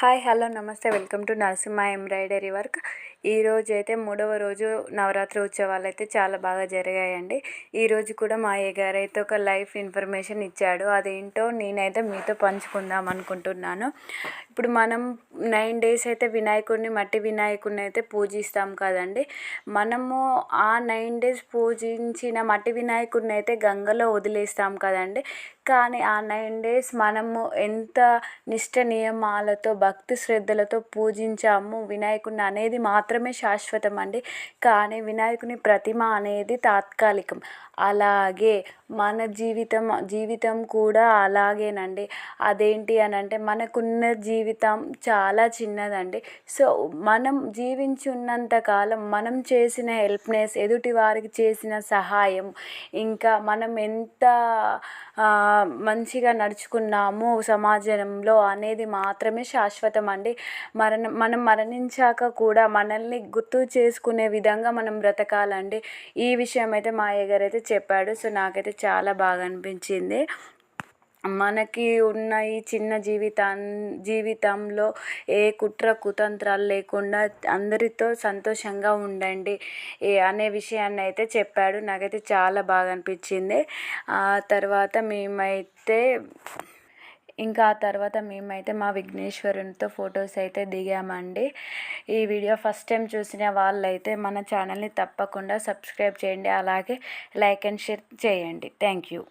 Hi hello నమస్తే. Welcome to Narasimha embroidery work ఈరోజు అయితే మూడవ రోజు నవరాత్రి ఉత్సవాలు అయితే చాలా బాగా జరిగాయండి. ఈరోజు కూడా మా అయ్యగారు అయితే ఒక లైఫ్ ఇన్ఫర్మేషన్ ఇచ్చాడు. అదేంటో నేనైతే మీతో పంచుకుందాం అనుకుంటున్నాను. ఇప్పుడు మనం నైన్ డేస్ అయితే వినాయకుడిని మట్టి వినాయకుడిని అయితే పూజిస్తాం కదండి. మనము ఆ నైన్ డేస్ పూజించిన మట్టి వినాయకుడిని అయితే గంగలో వదిలేస్తాం కదండి. కానీ ఆ నైన్ డేస్ మనము ఎంత నిష్ట నియమాలతో భక్తి శ్రద్ధలతో పూజించాము వినాయకుడిని అనేది మాత్రమే శాశ్వతం అండి. కానీ వినాయకుని ప్రతిమ అనేది తాత్కాలికం. అలాగే మన జీవితం జీవితం కూడా అలాగేనండి. అదేంటి అని అంటే మనకున్న జీవితం చాలా చిన్నదండి. సో మనం జీవించి ఉన్నంతకాలం మనం చేసిన హెల్ప్నెస్ ఎదుటి వారికి చేసిన సహాయం ఇంకా మనం ఎంత మంచిగా నడుచుకున్నాము సమాజంలో అనేది మాత్రమే శాశ్వతం అండి మరణం మనం మరణించాక కూడా మనల్ని గుర్తు చేసుకునే విధంగా మనం బ్రతకాలండి. ఈ విషయం అయితే మా అయ్యగారు అయితే చెప్పాడు. సో నాకైతే చాలా బాగా అనిపించింది. మనకి ఉన్న ఈ చిన్న జీవితాన్ జీవితంలో ఏ కుట్ర కుతంత్రాలు లేకుండా అందరితో సంతోషంగా ఉండండి. ఏ అనే విషయాన్ని అయితే చెప్పాడు. నాకైతే చాలా బాగా అనిపించింది. ఆ తర్వాత మేమైతే ఇంకా ఆ తర్వాత మేమైతే మా విఘ్నేశ్వరునితో ఫొటోస్ అయితే దిగామండి. ఈ వీడియో ఫస్ట్ టైం చూసిన వాళ్ళైతే మన ఛానల్ని తప్పకుండా సబ్స్క్రైబ్ చేయండి. అలాగే లైక్ అండ్ షేర్ చేయండి. Thank you.